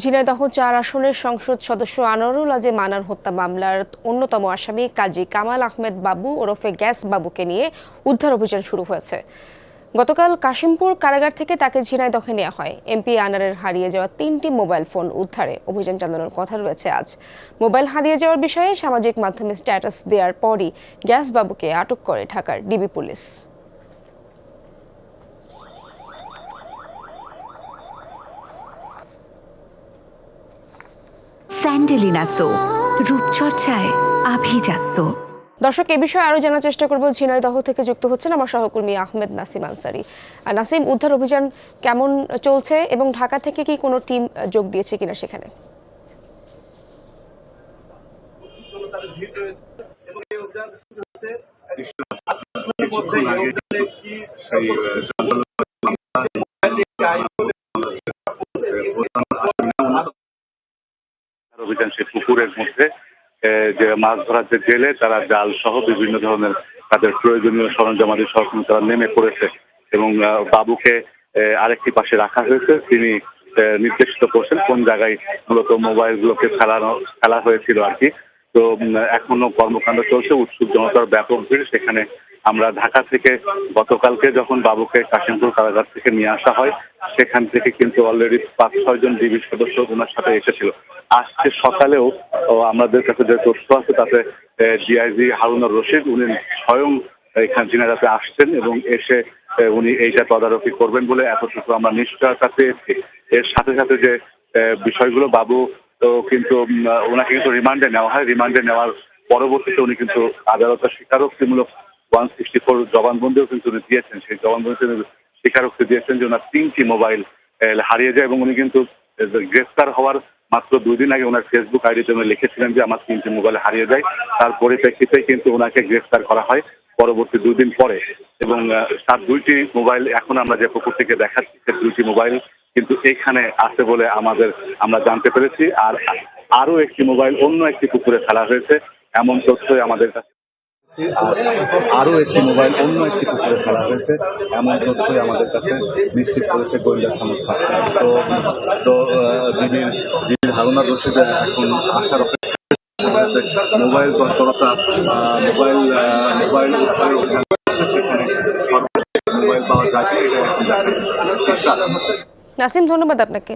ঝিনাইদহ চার আসনের সংসদ সদস্য আনোয়ারুল আজিম মানার হত্যা মামলার অন্যতম আসামি কাজী কামাল আহমেদ বাবু ওরফে গ্যাস বাবুকে নিয়ে উদ্ধার অভিযান শুরু হয়েছে। গতকাল কাশিমপুর কারাগার থেকে তাকে ঝিনাইদহে নেওয়া হয়। এমপি আনারের হারিয়ে যাওয়া তিনটি মোবাইল ফোন উদ্ধারে অভিযান চালানোর কথা রয়েছে আজ। মোবাইল হারিয়ে যাওয়ার বিষয়ে সামাজিক মাধ্যমে স্ট্যাটাস দেওয়ার পরই গ্যাস বাবুকে আটক করে ঢাকার ডিবি পুলিশ। স্যান্ডেলিনা সো রূপচর্চায় আভিজাত্য। দর্শক এ বিষয়ে আরও জানার চেষ্টা করব। ঝিনাইদহ থেকে যুক্ত হচ্ছেন আমার সহকর্মী আহমেদ নাসিম আনসারি। আর নাসিম উদ্ধার অভিযান কেমন চলছে এবং ঢাকা থেকে কি কোনো টিম যোগ দিয়েছে কিনা সেখানে? সেই অভিযান সেই পুকুরের মধ্যে যে মাছ ধরার যে জেলে, তারা জাল সহ বিভিন্ন ধরনের তাদের প্রয়োজনীয় সরঞ্জামাদি সহ কিন্তু তারা নেমে পড়েছে। এবং বাবুকে আরেকটি পাশে রাখা হয়েছে। তিনি নির্দেশিত করছেন কোন জায়গায় মূলত মোবাইল গুলোকে ফেলানো, ফেলা হয়েছিল আর কি। তো এখনও কর্মকাণ্ড চলছে। উৎসুক জনতার ব্যাপক ভিড় সেখানে আমরা ঢাকা থেকে গতকালকে যখন বাবুকে কাশিমপুর কারাগার থেকে নিয়ে আসা হয়, সেখান থেকে কিন্তু অলরেডি পাঁচ ছয় জন ডিবি সদস্য ওনার সাথে এসেছিল। আজকে সকালেও আমাদের কাছে যে তথ্য আছে, তাতে ডিআইজি হারুনুর রশিদ, উনি স্বয়ং এখানে জিনারাতে আসছেন এবং এসে উনি এইটা তদারকি করবেন বলে এতটুকু আমরা নিশ্চয়তা পেয়েছি। এর সাথে সাথে যে বিষয়গুলো বাবু তো কিন্তু ওনাকে কিন্তু রিমান্ডে নেওয়া হয়। রিমান্ডে নেওয়ার পরবর্তীতে উনি কিন্তু আদালতের স্বীকারোক্তিমূলক ওয়ান সিক্সটি ফোর জবানবন্দিও কিন্তু উনি দিয়েছেন। সেই জবানবন্দিতে স্বীকারোক্তি দিয়েছেন যে ওনার তিনটি মোবাইল হারিয়ে যায় এবং উনি কিন্তু গ্রেফতার হওয়ার মাত্র দুই দিন আগে ওনার ফেসবুক আইডিতে উনি লিখেছিলেন যে আমার তিনটি মোবাইল হারিয়ে যায়। তার পরিপ্রেক্ষিতে কিন্তু ওনাকে গ্রেফতার করা হয় পরবর্তী দুই দিন পরে। এবং তার দুইটি মোবাইল এখন আমরা যে পুকুর থেকে দেখাচ্ছি, সে দুইটি মোবাইল কিন্তু এখানে আছে বলে আমাদের, আমরা জানতে পেরেছি। আর আরও একটি মোবাইল অন্য একটি পুকুরে ফেলা হয়েছে। এমন তথ্যই আমাদের কাছে আর আরও একটি মোবাইল, অন্য একটি পুকুরে ফেলা হয়েছে। এমন তথ্যই আমাদের কাছে নিশ্চিত করেছে গোয়েন্দা সংস্থা। তো তো দিদির দিদির হারুনা রশিদের এখন আসার অপেক্ষা মোবাইল তৎপরতা মোবাইল মোবাইল অভিযান সেখানে মোবাইল পাওয়া যায়। নাসিম, ধন্যবাদ আপনাকে।